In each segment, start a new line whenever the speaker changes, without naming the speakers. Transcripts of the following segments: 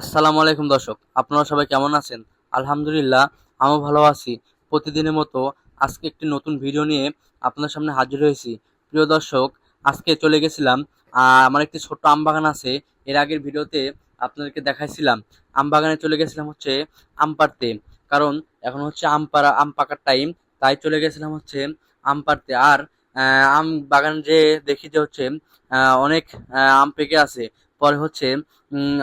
আসসালামু আলাইকুম দর্শক, আপনারা সবাই কেমন আছেন? আলহামদুলিল্লাহ, আমিও ভালো আছি। প্রতিদিনের মতো আজকে একটি নতুন ভিডিও নিয়ে আপনার সামনে হাজির হয়েছি। প্রিয় দর্শক, আজকে চলে গেছিলাম আমার একটি ছোট্ট আম বাগান আছে। এর আগের ভিডিওতে আপনাদেরকে দেখাইছিলাম। আম বাগানে চলে গেছিলাম হচ্ছে আম পাড়তে। কারণ এখন হচ্ছে আম পাড়া, আম পাকার টাইম তাই চলে গেছিলাম হচ্ছে আম পাড়তে। আর আম বাগান যে দেখি যে হচ্ছে অনেক আম পেকে আছে। পরে হচ্ছে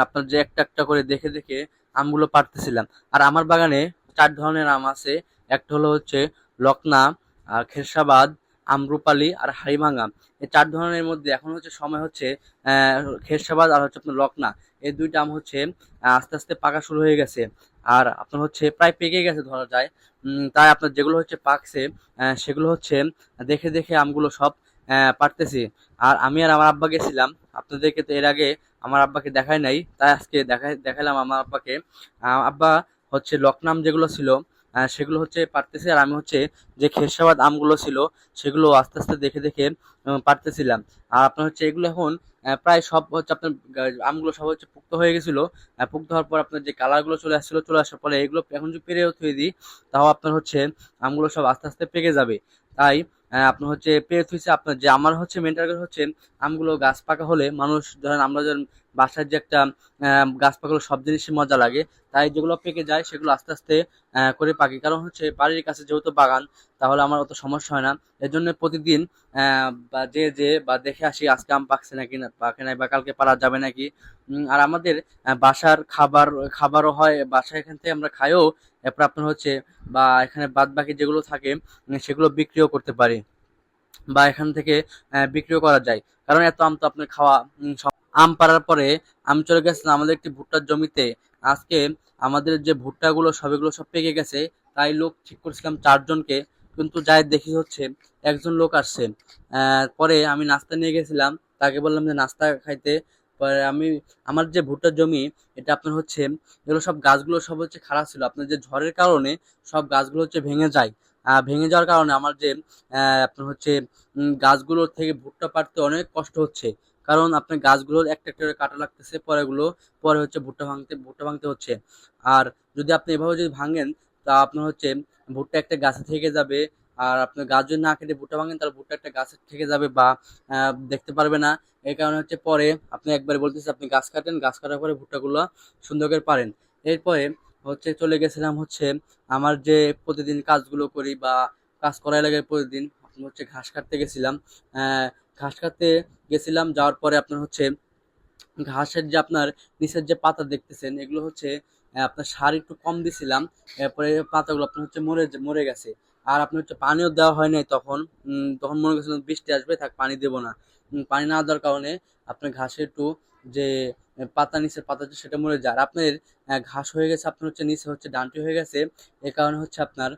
আপনার যে একটা একটা করে দেখে দেখে আমগুলো পাড়তেছিলাম আর আমার বাগানে চার ধরনের আম আছে। একটা হলো হচ্ছে লকনা আর খেরসাবাদ আমরুপালি আর হাড়িভাঙা এই চার ধরনের মধ্যে এখন হচ্ছে সময় হচ্ছে খেরসাবাদ আর হচ্ছে আপনার লকনা। এই দুইটা আম হচ্ছে আস্তে আস্তে পাকা শুরু হয়ে গেছে। আর আপনার হচ্ছে প্রায় পেকে গেছে ধরা যায়। তাই আপনার যেগুলো হচ্ছে পাকছে সেগুলো হচ্ছে দেখে দেখে আমগুলো সব পারতেছি। আর আমি আর আমার আব্বা গেছিলাম। আপনাদেরকে তো এর আগে আমার আব্বাকে দেখাই নাই, তাই আজকে দেখাই দেখালাম আমার আব্বাকে। আব্বা হচ্ছে লকনাম যেগুলো ছিল সেগুলো হচ্ছে পারতেছি, আর আমি হচ্ছে যে খেরসাবাদ আমগুলো ছিল, সেগুলো আস্তে আস্তে দেখে দেখে পারতেছিলাম। আর আপনার হচ্ছে এগুলো এখন প্রায় সব হচ্ছে আপনার আমগুলো সব হচ্ছে পুক্ত হয়ে গেছিল। পুক্ত হওয়ার পর আপনার যে কালারগুলো চলে আসছিল, চলে আসার পরে এগুলো এখন যদি পেরেও থুয়ে দিই, তাও আপনার হচ্ছে আমগুলো সব আস্তে আস্তে পেকে যাবে। তাই আপনার হচ্ছে পেরে থুইছে আপনার যে আমার হচ্ছে মেন টার্গেট হচ্ছে আমগুলো গাছ পাকা হলে মানুষ ধরেন আমরা যখন বাসার যে একটা গাছ পাকলে সব জিনিসই মজা লাগে। তাই যেগুলো পেকে যায় সেগুলো আস্তে আস্তে করে পাকি। কারণ হচ্ছে বাড়ির কাছে যেহেতু বাগান, তাহলে আমার অত সমস্যা হয় না। এর জন্য প্রতিদিন বা যে যে, বা দেখে আসি আজকে আম পাকছে নাকি না, পাকে নাই বা কালকে পারা যাবে নাকি। আর আমাদের বাসার খাবার, খাবারও হয়, বাসায় এখান থেকে আমরা খাইও এরপর আপনার হচ্ছে, বা এখানে বাদ বাকি যেগুলো থাকে সেগুলো বিক্রিও করতে পারি। বা এখান থেকে বিক্রিও করা যায়। কারণ এত আম তো আপনার খাওয়া আম পাড়ার পরে আমি চলে গেছিলাম আমাদের একটি ভুট্টার জমিতে। আজকে আমাদের যে ভুট্টাগুলো, সবগুলো সব পেকে গেছে। তাই লোক ঠিক করেছিলাম চারজনকে। কিন্তু যাই দেখি হচ্ছে, একজন লোক আসছে। পরে আমি নাস্তা নিয়ে গেছিলাম। তাকে বললাম যে, নাস্তা খাইতে পরে আমি, আমার যে ভুট্টার জমি, এটা আপনার হচ্ছে, এগুলো সব গাছগুলো সব হচ্ছে খারাপ ছিল। আপনার যে ঝড়ের কারণে সব গাছগুলো হচ্ছে ভেঙে যায়। ভেঙে যাওয়ার কারণে আমার যে আপনার হচ্ছে গাছগুলোর থেকে ভুট্টা পাড়তে অনেক কষ্ট হচ্ছে। কারণ আপনার গাছগুলোর একটা একটা করে কাটা লাগতেছে পরে গুলো পরে হচ্ছে ভুট্টা ভাঙতে ভুট্টা ভাঙতে হচ্ছে। আর যদি আপনি এভাবে যদি ভাঙেন, তা আপনার হচ্ছে, ভুট্টা একটা গাছে থেকে যাবে আর আপনার গাছ যদি না কেটে ভুট্টা ভাঙেন, তাহলে ভুট্টা একটা গাছে থেকে যাবে বা দেখতে পারবে না। এই কারণে হচ্ছে পরে আপনি একবার বলতেছে, আপনি গাছ কাটেন, গাছ কাটার পরে ভুট্টাগুলো সুন্দর করে পারেন এরপরে হচ্ছে চলে গেছিলাম হচ্ছে আমার যে প্রতিদিন কাজগুলো করি বা কাজ করাই লাগে প্রতিদিন হচ্ছে ঘাস কাটতে গেছিলাম। ঘাস কাটতে গেছিলাম, যাওয়ার পরে আপনার হচ্ছে ঘাসের যে আপনার নিচের যে পাতা দেখতেছেন, এগুলো হচ্ছে আপনার সার একটু কম দিছিলাম, এরপরে পাতাগুলো আপনার হচ্ছে মরে মরে গেছে। আর আপনার হচ্ছে পানিও দেওয়া হয় নাই তখন তখন মনে করছিলাম বৃষ্টি আসবে, থাক, পানি দেবো না। পানি না দেওয়ার কারণে আপনার ঘাসে একটু যে পাতা, নিচের পাতা আছে সেটা মরে যায়। আর আপনার ঘাস হয়ে গেছে, আপনার হচ্ছে নিচে হচ্ছে ডান্টি হয়ে গেছে, এ কারণে হচ্ছে আপনার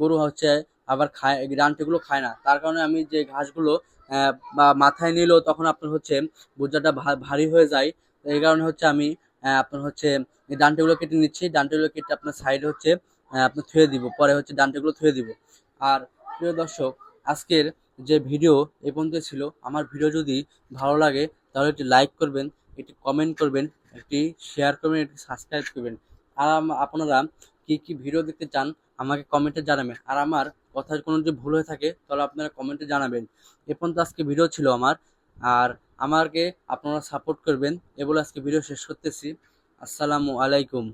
গরু হচ্ছে আবার খায় ডান্টিগুলো খায় না। তার কারণে আমি যে ঘাসগুলো বা মাথায় নিলেও তখন আপনার হচ্ছে বোঝাটা ভারী হয়ে যায়। এই কারণে হচ্ছে আমি আপনার হচ্ছে ডান্টিগুলো কেটে নিচ্ছি। ডান্টিগুলো কেটে আপনার সাইডে হচ্ছে আপনার থুয়ে দিব, পরে হচ্ছে ডান্টিগুলো থুয়ে দিব। আর প্রিয় দর্শক, আজকের যে ভিডিও এ পর্যন্ত ছিল, আমার ভিডিও যদি ভালো লাগে, তাহলে একটি লাইক করবেন, একটি কমেন্ট করবেন, একটি শেয়ার করবেন, একটি সাবস্ক্রাইব করবেন। আর আপনারা কি কি ভিডিও দেখতে চান, আমাকে কমেন্টে জানাবেন। আর আমার কথার কোনো যদি ভুল হয়ে থাকে, তাহলে আপনারা কমেন্টে জানাবেন। এ পর্যন্ত আজকে ভিডিও ছিল আমার। আর আমাকে আপনারা সাপোর্ট করবেন। এ বলে আজকে ভিডিও শেষ করতেছি। আসসালামু আলাইকুম।